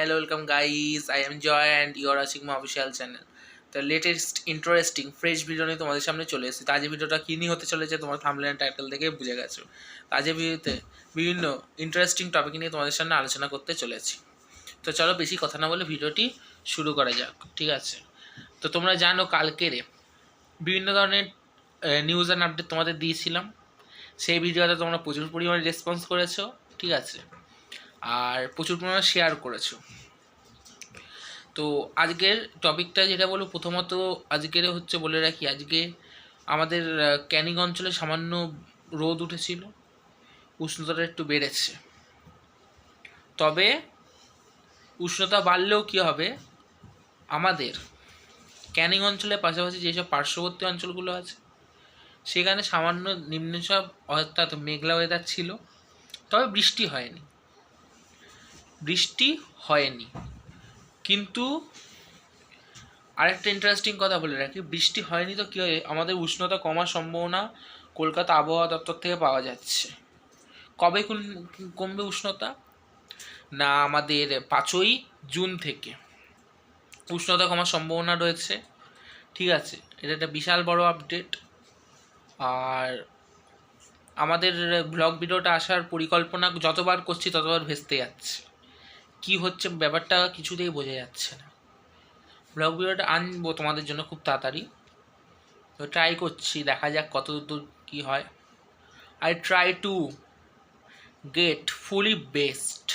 hello, welcome guys. I am Joy and you are watching my. তো latest interesting fresh video নিয়ে তোমাদের সামনে চলে এসেছি। তো ভিডিওটা কী নিয়ে হতে চলেছে তোমার থামলেন টাইটেল দেখে বুঝে গেছো। তো আজকের ভিডিওতে বিভিন্ন ইন্টারেস্টিং টপিক নিয়ে তোমাদের সামনে আলোচনা করতে চলেছি। তো চলো বেশি কথা না বলে ভিডিওটি শুরু করা যাক ঠিক আছে? তো তোমরা জানো কালকেরে বিভিন্ন ধরনের নিউজ অ্যান্ড আপডেট তোমাদের দিয়েছিলাম। সেই ভিডিওতে তোমরা প্রচুর পরিমাণে রেসপন্স করেছ ঠিক আছে? আর প্রচুর পরিমাণে শেয়ার করেছ। তো আজকের টপিকটা যেটা বলব, প্রথমত আজকের হচ্ছে বলে রাখি, আজকে আমাদের ক্যানিং অঞ্চলে সামান্য রোদ উঠেছিল, উষ্ণতাটা একটু বেড়েছে। তবে উষ্ণতা বাড়লেও কী হবে? আমাদের ক্যানিং অঞ্চলের পাশাপাশি যেসব পার্শ্ববর্তী অঞ্চলগুলো আছে, সেখানে সামান্য নিম্নচাপ, অর্থাৎ মেঘলা ওয়েদার ছিল, তবে বৃষ্টি হয়নি। বৃষ্টি হয়নি। কিন্তু আরেকটা ইন্টারেস্টিং কথা বলে রাখি, বৃষ্টি হয়নি তো কী হয়? আমাদের উষ্ণতা কমার সম্ভাবনা কলকাতা আবহাওয়া দপ্তর থেকে পাওয়া যাচ্ছে। কবে কোন- কমবে উষ্ণতা? না, আমাদের পাঁচই জুন থেকে। উষ্ণতা কমার সম্ভাবনা রয়েছে, ঠিক আছে? এটা একটা বিশাল বড় আপডেট আর আমাদের ব্লগ ভিডিওটা আসার পরিকল্পনা যতবার করছি ততবার ভেস্তে যাচ্ছে। কি হচ্ছে ব্যাপারটা কিছুতেই বোঝা যাচ্ছে না। ব্লগ ভিডিওটা আনব তোমাদের জন্য খুব তাড়াতাড়ি। তো ট্রাই করছি, দেখা যাক কত দূর কী হয়। I try to get fully best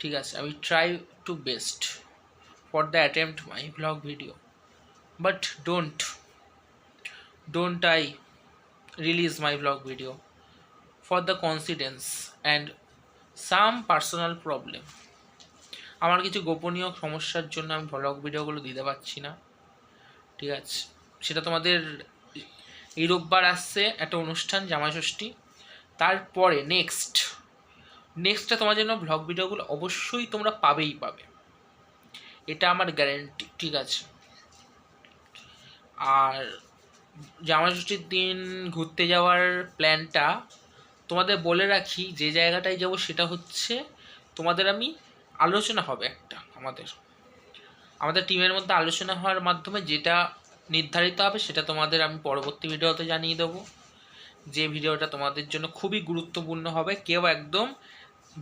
ঠিক আছে, আমি try to best for the attempt my blog video but don't don't I release my vlog ভিডিও for the coincidence and some personal problem আমার কিছু গোপনীয় সমস্যার জন্য আমি ভ্লগ ভিডিওগুলো দিতে পারছি না। ঠিক আছে। সেটা তোমাদের এই রোববার আসছে একটা অনুষ্ঠান জামাইষষ্ঠী তারপরে নেক্সট নেক্সটটা তোমার জন্য ভ্লগ ভিডিওগুলো অবশ্যই তোমরা পাবেই পাবে। এটা আমার গ্যারেন্টি ঠিক আছে। আর জামাষষ্ঠীর দিন ঘুরতে যাওয়ার প্ল্যানটা তোমাদের বলে রাখি, যে জায়গাটায় যাব সেটা হচ্ছে তোমাদের আমি আলোচনা হবে একটা আমাদের। আমাদের টিমের মধ্যে আলোচনা হওয়ার মাধ্যমে যেটা নির্ধারিত হবে সেটা তোমাদের আমি পরবর্তী ভিডিওতে জানিয়ে দেবো। যে ভিডিওটা তোমাদের জন্য খুবই গুরুত্বপূর্ণ হবে, কেউ একদম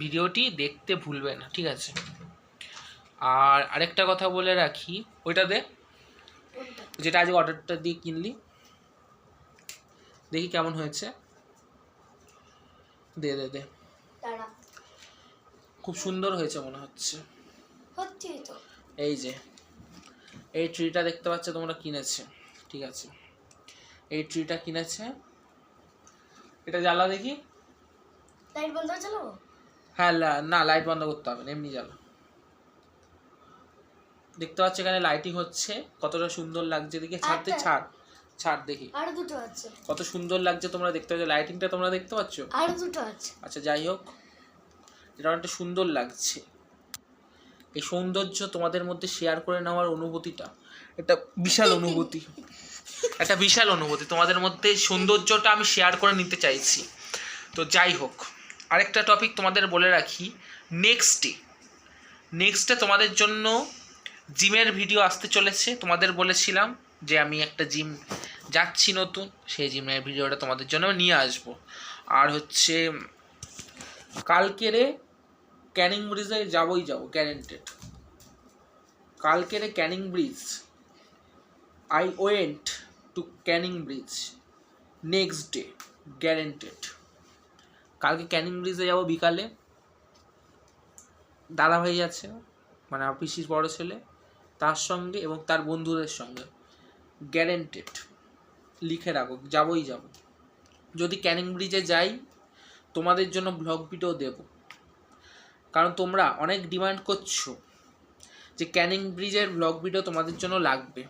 ভিডিওটি দেখতে ভুলবে না, ঠিক আছে? আর আরেকটা কথা বলে রাখি, ওইটা দে। যেটা আজকে অর্ডারটা দিয়ে কিনলি, দেখি কেমন হয়েছে। দে দে দে। খুব সুন্দর হয়েছে মনে হচ্ছে। এই যে এই ট্রিটা দেখতে পাচ্ছ তোমরা কিনেছে ঠিক আছে। এই ট্রিটা কিনেছে। এটা জ্বালা দেখি। লাইট বন্ধ চালাবো হ্যাঁ না লাইট বন্ধ করতে হবে না এমনি জ্বালা। দেখতে পাচ্ছ এখানে লাইটিং হচ্ছে কতটা সুন্দর লাগছে। দেখি ছাড়তে আচ্ছা। ছাড়। ছাড় দেখি। আরও দুটো আছে। কত সুন্দর লাগছে তোমরা দেখতে পাচ্ছ লাইটিংটা তোমরা দেখতে পাচ্ছ? আরও দুটো আছে। আচ্ছা যাই হোক এটা অনেকটা সুন্দর লাগছে। এই সৌন্দর্য তোমাদের মধ্যে শেয়ার করে নেওয়ার অনুভূতিটা একটা বিশাল অনুভূতি। একটা বিশাল অনুভূতি তোমাদের মধ্যে সৌন্দর্যটা আমি শেয়ার করে নিতে চাইছি। তো যাই হোক আরেকটা টপিক তোমাদের বলে রাখি নেক্সটে নেক্সটে তোমাদের জন্য জিমের ভিডিও আসতে চলেছে। তোমাদের বলেছিলাম যে আমি একটা জিম যাচ্ছি নতুন, সেই জিমের ভিডিওটা তোমাদের জন্য নিয়ে আসব। আর হচ্ছে কালকেরে ক্যানিং ব্রিজে যাবই যাব, guaranteed. কালকেরে Canning bridge. I went to Canning bridge. Next day, guaranteed. কালকে ক্যানিং ব্রিজে যাব বিকালে। দাদা ভাই আছে মানে পিসির বড় ছেলে, তার সঙ্গে এবং তার বন্ধুদের সঙ্গে। গ্যারেন্টেড। লিখে রাখো, যাবই যাব। যদি ক্যানিং ব্রিজে যাই, তোমাদের জন্য ব্লগ ভিডিও দেব। কারণ তোমরা অনেক ডিমান্ড করছ যে ক্যানিং ব্রিজের ব্লগ ভিডিও তোমাদের জন্য লাগবে।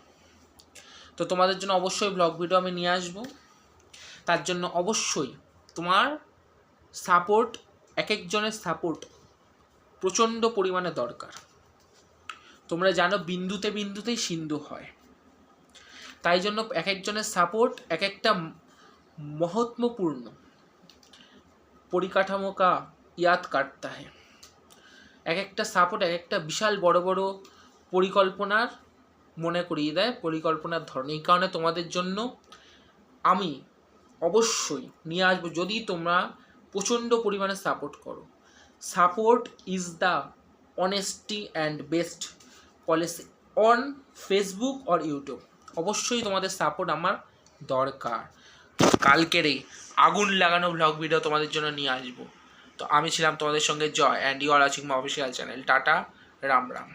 তো তোমাদের জন্য অবশ্যই ব্লগ ভিডিও আমি নিয়ে আসব। তার জন্য অবশ্যই তোমার সাপোর্ট, এক একজনের সাপোর্ট প্রচণ্ড পরিমাণে দরকার। তোমরা জানো বিন্দুতে বিন্দুতেই সিন্ধু হয়। তাই জন্য এক একজনের সাপোর্ট এক একটা মহত্বপূর্ণ পরিকাঠামো কা ইয়াদ কাটতা হে এক একটা সাপোর্ট এক একটা বিশাল বড় বড় পরিকল্পনার মনে করিয়ে দেয়, পরিকল্পনার ধরন। এই কারণে তোমাদের জন্য আমি অবশ্যই নিয়ে আসব, যদি তোমরা প্রচণ্ড পরিমাণে সাপোর্ট করো। Support is the honesty and best policy on Facebook or YouTube অবশ্যই তোমাদের সাপোর্ট আমার দরকার। কালকের এই আগুন লাগানো ব্লগ ভিডিও তোমাদের জন্য নিয়ে আসব। তো আমি ছিলাম তোমাদের সঙ্গে Joy and you are watching official channel tata, Ram Ram.